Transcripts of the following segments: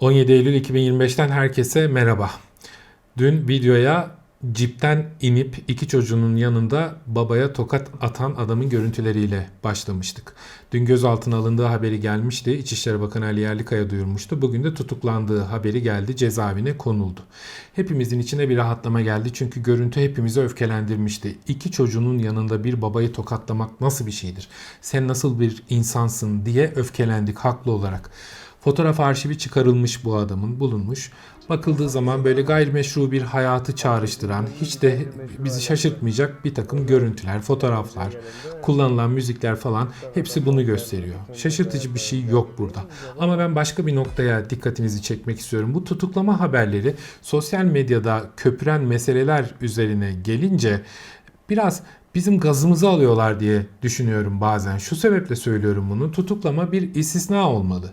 17 Eylül 2025'ten herkese merhaba. Dün videoya cipten inip iki çocuğunun yanında babaya tokat atan adamın görüntüleriyle başlamıştık. Dün gözaltına alındığı haberi gelmişti. İçişleri Bakanı Ali Yerlikaya duyurmuştu. Bugün de tutuklandığı haberi geldi. Cezaevine konuldu. Hepimizin içine bir rahatlama geldi. Çünkü görüntü hepimizi öfkelendirmişti. İki çocuğunun yanında bir babayı tokatlamak nasıl bir şeydir? Sen nasıl bir insansın diye öfkelendik haklı olarak. Fotoğraf arşivi çıkarılmış bu adamın bulunmuş. Bakıldığı zaman böyle gayrimeşru bir hayatı çağrıştıran, hiç de bizi şaşırtmayacak bir takım görüntüler, fotoğraflar, kullanılan müzikler falan hepsi bunu gösteriyor. Şaşırtıcı bir şey yok burada. Ama ben başka bir noktaya dikkatinizi çekmek istiyorum. Bu tutuklama haberleri sosyal medyada köpüren meseleler üzerine gelince biraz bizim gazımızı alıyorlar diye düşünüyorum bazen. Şu sebeple söylüyorum bunu. Tutuklama bir istisna olmalı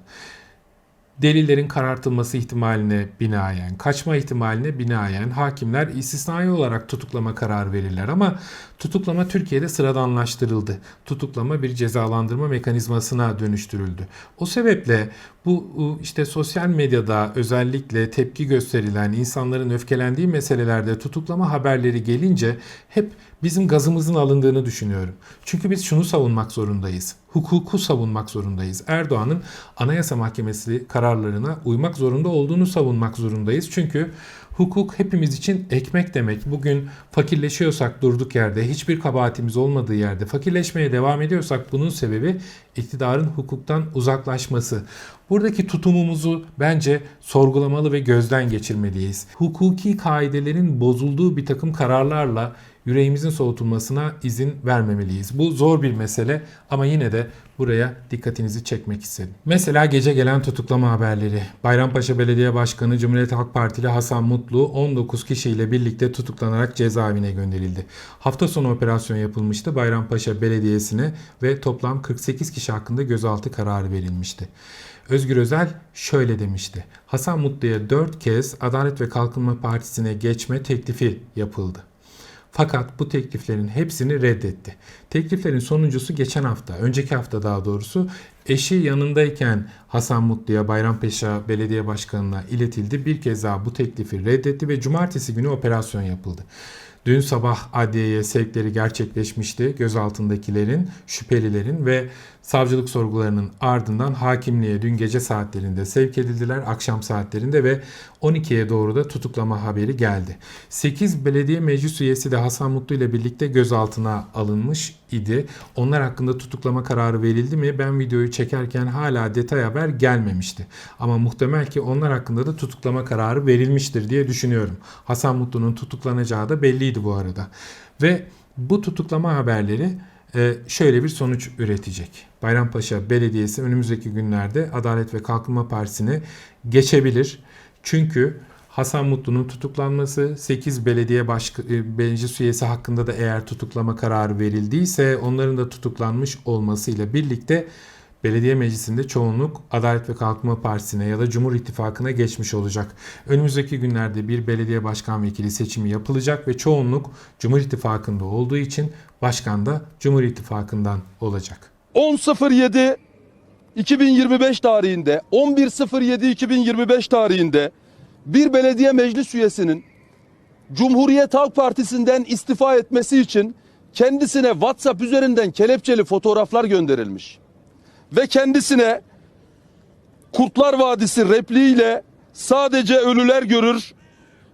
delillerin karartılması ihtimaline binaen, kaçma ihtimaline binaen hakimler istisnai olarak tutuklama kararı verirler ama tutuklama Türkiye'de sıradanlaştırıldı. Tutuklama bir cezalandırma mekanizmasına dönüştürüldü. O sebeple bu işte sosyal medyada özellikle tepki gösterilen insanların öfkelendiği meselelerde tutuklama haberleri gelince hep bizim gazımızın alındığını düşünüyorum. Çünkü biz şunu savunmak zorundayız. Hukuku savunmak zorundayız. Erdoğan'ın Anayasa Mahkemesi kararlarına uymak zorunda olduğunu savunmak zorundayız. Çünkü hukuk hepimiz için ekmek demek. Bugün fakirleşiyorsak durduk yerde, hiçbir kabahatimiz olmadığı yerde fakirleşmeye devam ediyorsak bunun sebebi iktidarın hukuktan uzaklaşması. Buradaki tutumumuzu bence sorgulamalı ve gözden geçirmeliyiz. Hukuki kaidelerin bozulduğu bir takım kararlarla yüreğimizin soğutulmasına izin vermemeliyiz. Bu zor bir mesele ama yine de buraya dikkatinizi çekmek istedim. Mesela gece gelen tutuklama haberleri. Bayrampaşa Belediye Başkanı Cumhuriyet Halk Partili Hasan Mutlu 19 kişiyle birlikte tutuklanarak cezaevine gönderildi. Hafta sonu operasyon yapılmıştı Bayrampaşa Belediyesi'ne ve toplam 48 kişi hakkında gözaltı kararı verilmişti. Özgür Özel şöyle demişti. Hasan Mutlu'ya 4 kez Adalet ve Kalkınma Partisi'ne geçme teklifi yapıldı. Fakat bu tekliflerin hepsini reddetti. Tekliflerin sonuncusu geçen hafta, önceki hafta daha doğrusu eşi yanındayken Hasan Mutlu'ya Bayrampaşa Belediye Başkanı'na iletildi. Bir kez daha bu teklifi reddetti ve cumartesi günü operasyon yapıldı. Dün sabah adliyeye sevkleri gerçekleşmişti. Gözaltındakilerin, şüphelilerin ve savcılık sorgularının ardından hakimliğe dün gece saatlerinde sevk edildiler. Akşam saatlerinde ve 12'ye doğru da tutuklama haberi geldi. 8 belediye meclis üyesi de Hasan Mutlu ile birlikte gözaltına alınmış idi. Onlar hakkında tutuklama kararı verildi mi? Ben videoyu çekerken hala detay haber gelmemişti. Ama muhtemel ki onlar hakkında da tutuklama kararı verilmiştir diye düşünüyorum. Hasan Mutlu'nun tutuklanacağı da belliydi bu arada. Ve bu tutuklama haberleri şöyle bir sonuç üretecek. Bayrampaşa Belediyesi önümüzdeki günlerde Adalet ve Kalkınma Partisi'ne geçebilir. Çünkü Hasan Mutlu'nun tutuklanması 8 belediye başka, e, meclis üyesi hakkında da eğer tutuklama kararı verildiyse onların da tutuklanmış olmasıyla birlikte belediye meclisinde çoğunluk Adalet ve Kalkınma Partisi'ne ya da Cumhur İttifakı'na geçmiş olacak. Önümüzdeki günlerde bir belediye başkan vekili seçimi yapılacak ve çoğunluk Cumhur İttifakı'nda olduğu için başkan da Cumhur İttifakı'ndan olacak. 10.07 2025 tarihinde 11.07 2025 tarihinde bir belediye meclis üyesinin Cumhuriyet Halk Partisi'nden istifa etmesi için kendisine WhatsApp üzerinden kelepçeli fotoğraflar gönderilmiş. Ve kendisine Kurtlar Vadisi repliğiyle sadece ölüler görür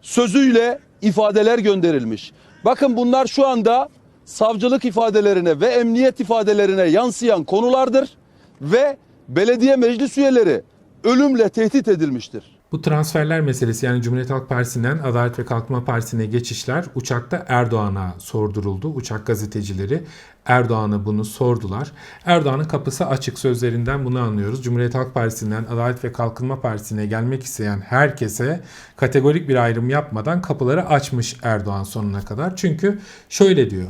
sözüyle ifadeler gönderilmiş. Bakın bunlar şu anda savcılık ifadelerine ve emniyet ifadelerine yansıyan konulardır ve belediye meclis üyeleri ölümle tehdit edilmiştir. Bu transferler meselesi yani Cumhuriyet Halk Partisi'nden Adalet ve Kalkınma Partisi'ne geçişler uçakta Erdoğan'a sorduruldu. Uçak gazetecileri Erdoğan'a bunu sordular. Erdoğan'ın kapısı açık sözlerinden bunu anlıyoruz. Cumhuriyet Halk Partisi'nden Adalet ve Kalkınma Partisi'ne gelmek isteyen herkese kategorik bir ayrım yapmadan kapıları açmış Erdoğan sonuna kadar. Çünkü şöyle diyor.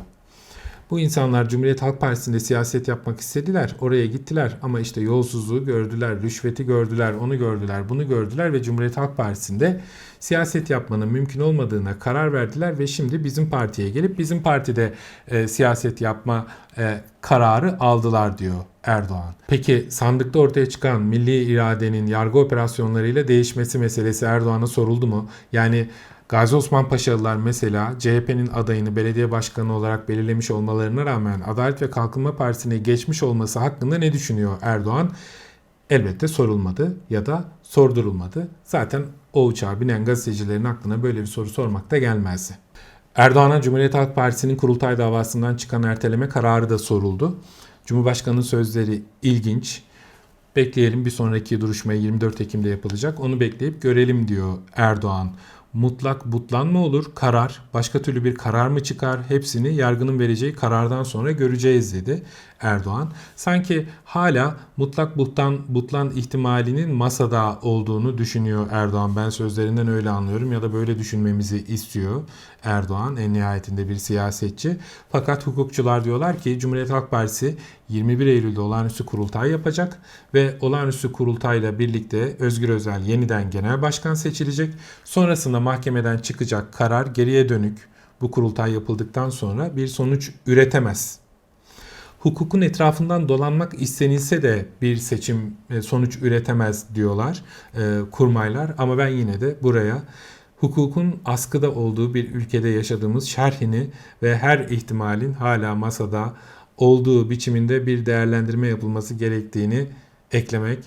Bu insanlar Cumhuriyet Halk Partisi'nde siyaset yapmak istediler. Oraya gittiler ama işte yolsuzluğu gördüler, rüşveti gördüler, onu gördüler, bunu gördüler ve Cumhuriyet Halk Partisi'nde siyaset yapmanın mümkün olmadığına karar verdiler ve şimdi bizim partiye gelip bizim partide e, siyaset yapma e, kararı aldılar diyor Erdoğan. Peki sandıkta ortaya çıkan milli iradenin yargı operasyonlarıyla değişmesi meselesi Erdoğan'a soruldu mu? Yani Gazi Osman Paşalılar mesela CHP'nin adayını belediye başkanı olarak belirlemiş olmalarına rağmen Adalet ve Kalkınma Partisi'ne geçmiş olması hakkında ne düşünüyor Erdoğan? Elbette sorulmadı ya da sordurulmadı. Zaten o uçağa binen gazetecilerin aklına böyle bir soru sormak da gelmezdi. Erdoğan'a Cumhuriyet Halk Partisi'nin kurultay davasından çıkan erteleme kararı da soruldu. Cumhurbaşkanının sözleri ilginç. Bekleyelim bir sonraki duruşma 24 Ekim'de yapılacak. Onu bekleyip görelim diyor Erdoğan. Mutlak butlan mı olur? Karar. Başka türlü bir karar mı çıkar? Hepsini yargının vereceği karardan sonra göreceğiz dedi Erdoğan. Sanki hala mutlak butlan, butlan ihtimalinin masada olduğunu düşünüyor Erdoğan. Ben sözlerinden öyle anlıyorum ya da böyle düşünmemizi istiyor Erdoğan en nihayetinde bir siyasetçi. Fakat hukukçular diyorlar ki Cumhuriyet Halk Partisi 21 Eylül'de olağanüstü kurultay yapacak ve olağanüstü kurultayla birlikte Özgür Özel yeniden genel başkan seçilecek. Sonrasında mahkemeden çıkacak karar geriye dönük bu kurultay yapıldıktan sonra bir sonuç üretemez hukukun etrafından dolanmak istenilse de bir seçim e, sonuç üretemez diyorlar e, kurmaylar ama ben yine de buraya hukukun askıda olduğu bir ülkede yaşadığımız şerhini ve her ihtimalin hala masada olduğu biçiminde bir değerlendirme yapılması gerektiğini eklemek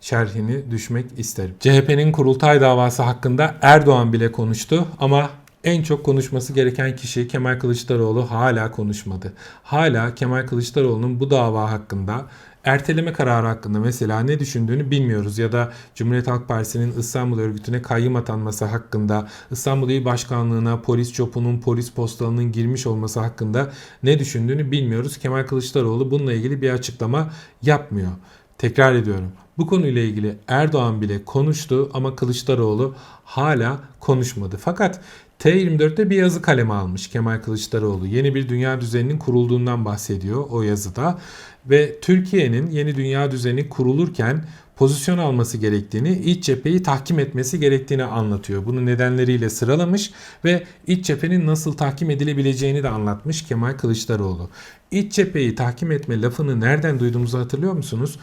şerhini düşmek isterim. CHP'nin kurultay davası hakkında Erdoğan bile konuştu ama en çok konuşması gereken kişi Kemal Kılıçdaroğlu hala konuşmadı. Hala Kemal Kılıçdaroğlu'nun bu dava hakkında erteleme kararı hakkında mesela ne düşündüğünü bilmiyoruz ya da Cumhuriyet Halk Partisi'nin İstanbul örgütüne kayyım atanması hakkında, İstanbul İl Başkanlığı'na polis çopunun, polis postalının girmiş olması hakkında ne düşündüğünü bilmiyoruz. Kemal Kılıçdaroğlu bununla ilgili bir açıklama yapmıyor. Tekrar ediyorum. Bu konuyla ilgili Erdoğan bile konuştu ama Kılıçdaroğlu hala konuşmadı. Fakat T24'te bir yazı kaleme almış Kemal Kılıçdaroğlu. Yeni bir dünya düzeninin kurulduğundan bahsediyor o yazıda. Ve Türkiye'nin yeni dünya düzeni kurulurken pozisyon alması gerektiğini, iç cepheyi tahkim etmesi gerektiğini anlatıyor. Bunu nedenleriyle sıralamış ve iç cephenin nasıl tahkim edilebileceğini de anlatmış Kemal Kılıçdaroğlu. İç cepheyi tahkim etme lafını nereden duyduğumuzu hatırlıyor musunuz?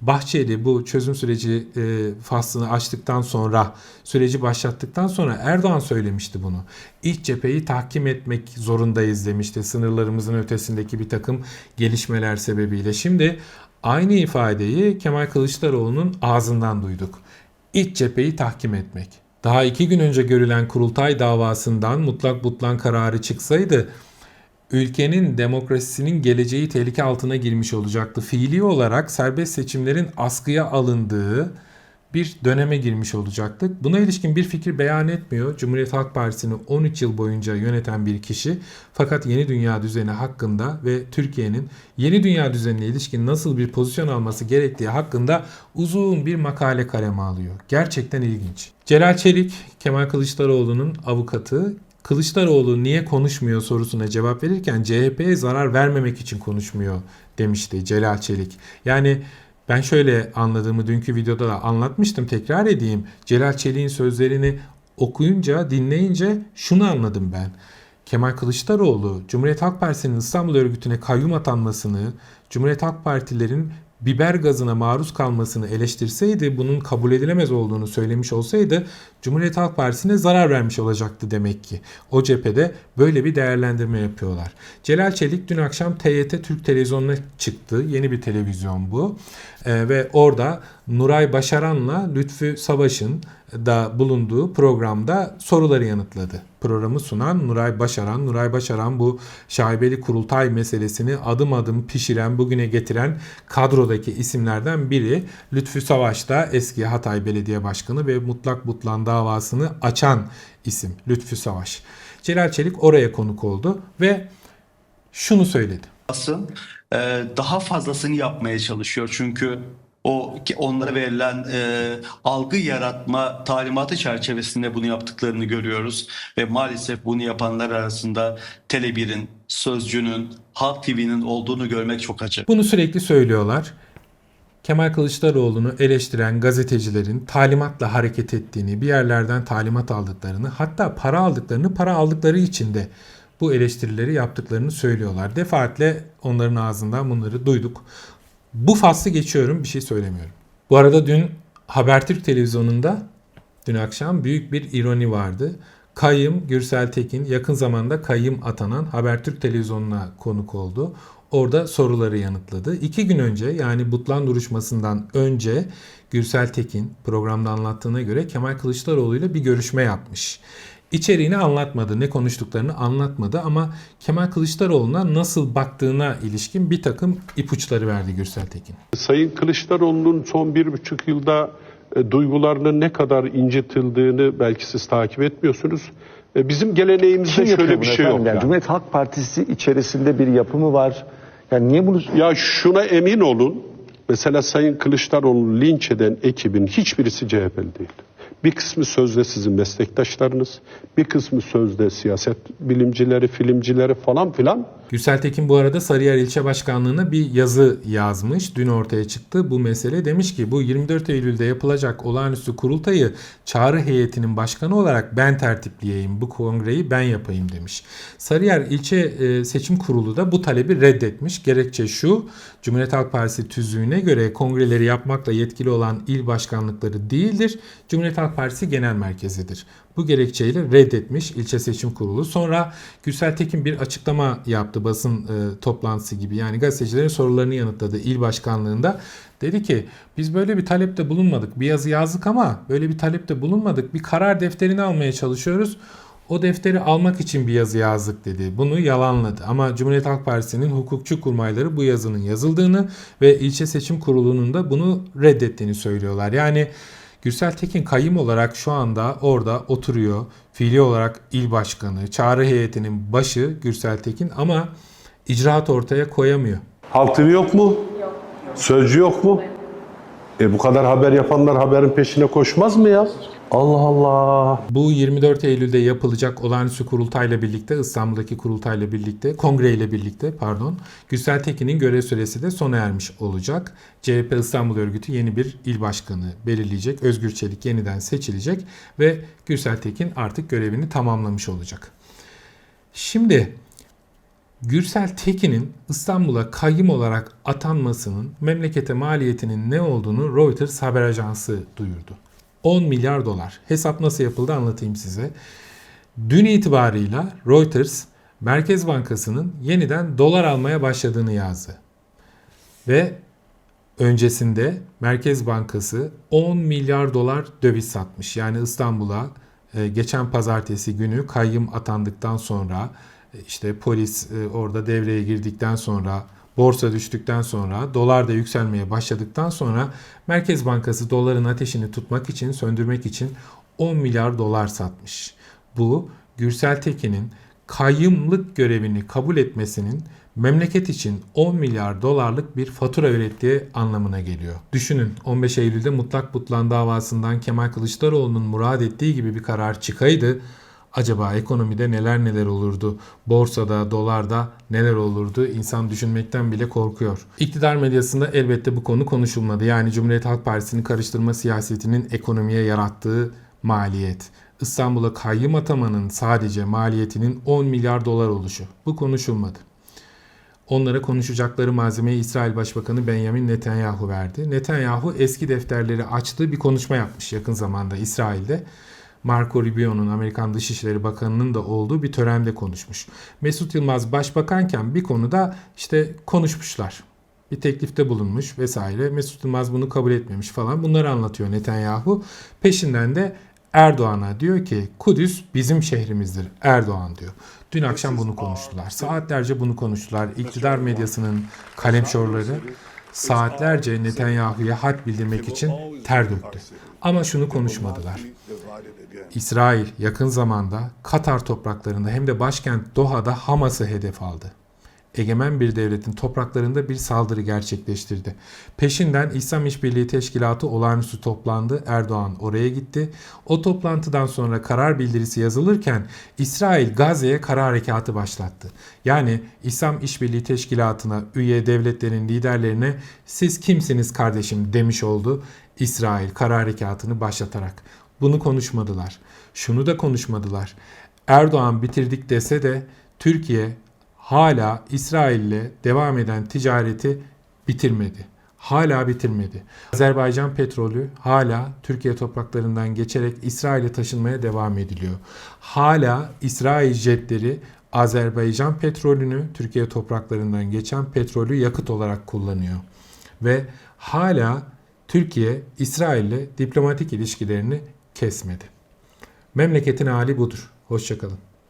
Bahçeli bu çözüm süreci e, faslını açtıktan sonra, süreci başlattıktan sonra Erdoğan söylemişti bunu. İç cepheyi tahkim etmek zorundayız demişti sınırlarımızın ötesindeki bir takım gelişmeler sebebiyle. Şimdi aynı ifadeyi Kemal Kılıçdaroğlu'nun ağzından duyduk. İç cepheyi tahkim etmek. Daha iki gün önce görülen kurultay davasından mutlak butlan kararı çıksaydı ülkenin demokrasisinin geleceği tehlike altına girmiş olacaktı. Fiili olarak serbest seçimlerin askıya alındığı bir döneme girmiş olacaktık. Buna ilişkin bir fikir beyan etmiyor. Cumhuriyet Halk Partisi'ni 13 yıl boyunca yöneten bir kişi fakat yeni dünya düzeni hakkında ve Türkiye'nin yeni dünya düzenine ilişkin nasıl bir pozisyon alması gerektiği hakkında uzun bir makale kaleme alıyor. Gerçekten ilginç. Celal Çelik, Kemal Kılıçdaroğlu'nun avukatı Kılıçdaroğlu niye konuşmuyor sorusuna cevap verirken CHP'ye zarar vermemek için konuşmuyor demişti Celal Çelik. Yani ben şöyle anladığımı dünkü videoda da anlatmıştım tekrar edeyim. Celal Çelik'in sözlerini okuyunca dinleyince şunu anladım ben. Kemal Kılıçdaroğlu Cumhuriyet Halk Partisi'nin İstanbul örgütüne kayyum atanmasını, Cumhuriyet Halk Partilerin biber gazına maruz kalmasını eleştirseydi, bunun kabul edilemez olduğunu söylemiş olsaydı Cumhuriyet Halk Partisi'ne zarar vermiş olacaktı demek ki. O cephede böyle bir değerlendirme yapıyorlar. Celal Çelik dün akşam TYT Türk Televizyonu'na çıktı. Yeni bir televizyon bu. Ee, ve orada Nuray Başaran'la Lütfü Savaş'ın da bulunduğu programda soruları yanıtladı. Programı sunan Nuray Başaran. Nuray Başaran bu şaibeli kurultay meselesini adım adım pişiren, bugüne getiren kadrodaki isimlerden biri. Lütfü Savaş da eski Hatay Belediye Başkanı ve mutlak butlan davasını açan isim Lütfü Savaş. Celal Çelik oraya konuk oldu ve şunu söyledi. basın e, daha fazlasını yapmaya çalışıyor. Çünkü o onlara verilen e, algı yaratma talimatı çerçevesinde bunu yaptıklarını görüyoruz ve maalesef bunu yapanlar arasında Tele1'in, Sözcü'nün, Halk TV'nin olduğunu görmek çok acı. Bunu sürekli söylüyorlar. Kemal Kılıçdaroğlu'nu eleştiren gazetecilerin talimatla hareket ettiğini, bir yerlerden talimat aldıklarını, hatta para aldıklarını, para aldıkları için de bu eleştirileri yaptıklarını söylüyorlar. Defaatle onların ağzından bunları duyduk. Bu faslı geçiyorum, bir şey söylemiyorum. Bu arada dün Habertürk televizyonunda dün akşam büyük bir ironi vardı. Kayyım Gürsel Tekin yakın zamanda kayyım atanan Habertürk televizyonuna konuk oldu. Orada soruları yanıtladı. İki gün önce yani Butlan duruşmasından önce Gürsel Tekin programda anlattığına göre Kemal Kılıçdaroğlu ile bir görüşme yapmış. İçeriğini anlatmadı, ne konuştuklarını anlatmadı ama Kemal Kılıçdaroğlu'na nasıl baktığına ilişkin bir takım ipuçları verdi Gürsel Tekin. Sayın Kılıçdaroğlu'nun son bir buçuk yılda e, duygularının ne kadar incitildiğini belki siz takip etmiyorsunuz. E, bizim geleneğimizde Kim şöyle bir şey efendim? yok. Yani ya. Cumhuriyet Halk Partisi içerisinde bir yapımı var. Yani niye bunu Ya şuna emin olun. Mesela Sayın Kılıçdaroğlu linç eden ekibin hiçbirisi CHP'li değil. Bir kısmı sözde sizin meslektaşlarınız, bir kısmı sözde siyaset bilimcileri, filmcileri falan filan. Gürsel Tekin bu arada Sarıyer İlçe Başkanlığı'na bir yazı yazmış. Dün ortaya çıktı bu mesele. Demiş ki bu 24 Eylül'de yapılacak olağanüstü kurultayı çağrı heyetinin başkanı olarak ben tertipleyeyim. Bu kongreyi ben yapayım demiş. Sarıyer İlçe e, Seçim Kurulu da bu talebi reddetmiş. Gerekçe şu Cumhuriyet Halk Partisi tüzüğüne göre kongreleri yapmakla yetkili olan il başkanlıkları değildir. Cumhuriyet Halk Partisi genel merkezidir. Bu gerekçeyle reddetmiş ilçe seçim kurulu. Sonra Gürsel Tekin bir açıklama yaptı basın e, toplantısı gibi. Yani gazetecilerin sorularını yanıtladı il başkanlığında. Dedi ki biz böyle bir talepte bulunmadık. Bir yazı yazdık ama böyle bir talepte bulunmadık. Bir karar defterini almaya çalışıyoruz. O defteri almak için bir yazı yazdık dedi. Bunu yalanladı. Ama Cumhuriyet Halk Partisi'nin hukukçu kurmayları bu yazının yazıldığını ve ilçe seçim kurulunun da bunu reddettiğini söylüyorlar. Yani Gürsel Tekin kayyum olarak şu anda orada oturuyor. Fiili olarak il başkanı, çağrı heyetinin başı Gürsel Tekin ama icraat ortaya koyamıyor. Halk TV yok mu? Sözcü yok mu? E bu kadar haber yapanlar haberin peşine koşmaz mı ya? Allah Allah. Bu 24 Eylül'de yapılacak olağanüstü kurultayla birlikte İstanbul'daki kurultayla birlikte kongre ile birlikte pardon Gürsel Tekin'in görev süresi de sona ermiş olacak. CHP İstanbul Örgütü yeni bir il başkanı belirleyecek. Özgür Çelik yeniden seçilecek ve Gürsel Tekin artık görevini tamamlamış olacak. Şimdi Gürsel Tekin'in İstanbul'a kayyum olarak atanmasının memlekete maliyetinin ne olduğunu Reuters haber ajansı duyurdu. 10 milyar dolar. Hesap nasıl yapıldı anlatayım size. Dün itibarıyla Reuters Merkez Bankası'nın yeniden dolar almaya başladığını yazdı. Ve öncesinde Merkez Bankası 10 milyar dolar döviz satmış. Yani İstanbul'a e, geçen pazartesi günü kayyım atandıktan sonra işte polis e, orada devreye girdikten sonra borsa düştükten sonra dolar da yükselmeye başladıktan sonra Merkez Bankası doların ateşini tutmak için söndürmek için 10 milyar dolar satmış. Bu Gürsel Tekin'in kayyımlık görevini kabul etmesinin memleket için 10 milyar dolarlık bir fatura ürettiği anlamına geliyor. Düşünün 15 Eylül'de mutlak butlan davasından Kemal Kılıçdaroğlu'nun murad ettiği gibi bir karar çıkaydı acaba ekonomide neler neler olurdu? Borsada, dolarda neler olurdu? İnsan düşünmekten bile korkuyor. İktidar medyasında elbette bu konu konuşulmadı. Yani Cumhuriyet Halk Partisi'nin karıştırma siyasetinin ekonomiye yarattığı maliyet. İstanbul'a kayyım atamanın sadece maliyetinin 10 milyar dolar oluşu. Bu konuşulmadı. Onlara konuşacakları malzemeyi İsrail Başbakanı Benjamin Netanyahu verdi. Netanyahu eski defterleri açtığı bir konuşma yapmış yakın zamanda İsrail'de. Marco Rubio'nun Amerikan Dışişleri Bakanı'nın da olduğu bir törende konuşmuş. Mesut Yılmaz başbakanken bir konuda işte konuşmuşlar. Bir teklifte bulunmuş vesaire. Mesut Yılmaz bunu kabul etmemiş falan. Bunları anlatıyor Netanyahu. Peşinden de Erdoğan'a diyor ki Kudüs bizim şehrimizdir Erdoğan diyor. Dün akşam bunu konuştular. Saatlerce bunu konuştular. İktidar medyasının kalemşorları saatlerce Netanyahu'ya had bildirmek için ter döktü. Ama şunu konuşmadılar. İsrail yakın zamanda Katar topraklarında hem de başkent Doha'da Hamas'ı hedef aldı. Egemen bir devletin topraklarında bir saldırı gerçekleştirdi. Peşinden İslam İşbirliği Teşkilatı olağanüstü toplandı. Erdoğan oraya gitti. O toplantıdan sonra karar bildirisi yazılırken İsrail Gazze'ye kara harekatı başlattı. Yani İslam İşbirliği Teşkilatı'na üye devletlerin liderlerine siz kimsiniz kardeşim demiş oldu İsrail kara harekatını başlatarak. Bunu konuşmadılar. Şunu da konuşmadılar. Erdoğan bitirdik dese de Türkiye hala İsrail'le devam eden ticareti bitirmedi. Hala bitirmedi. Azerbaycan petrolü hala Türkiye topraklarından geçerek İsrail'e taşınmaya devam ediliyor. Hala İsrail jetleri Azerbaycan petrolünü Türkiye topraklarından geçen petrolü yakıt olarak kullanıyor. Ve hala Türkiye İsrail'le diplomatik ilişkilerini kesmedi. Memleketin hali budur. Hoşçakalın.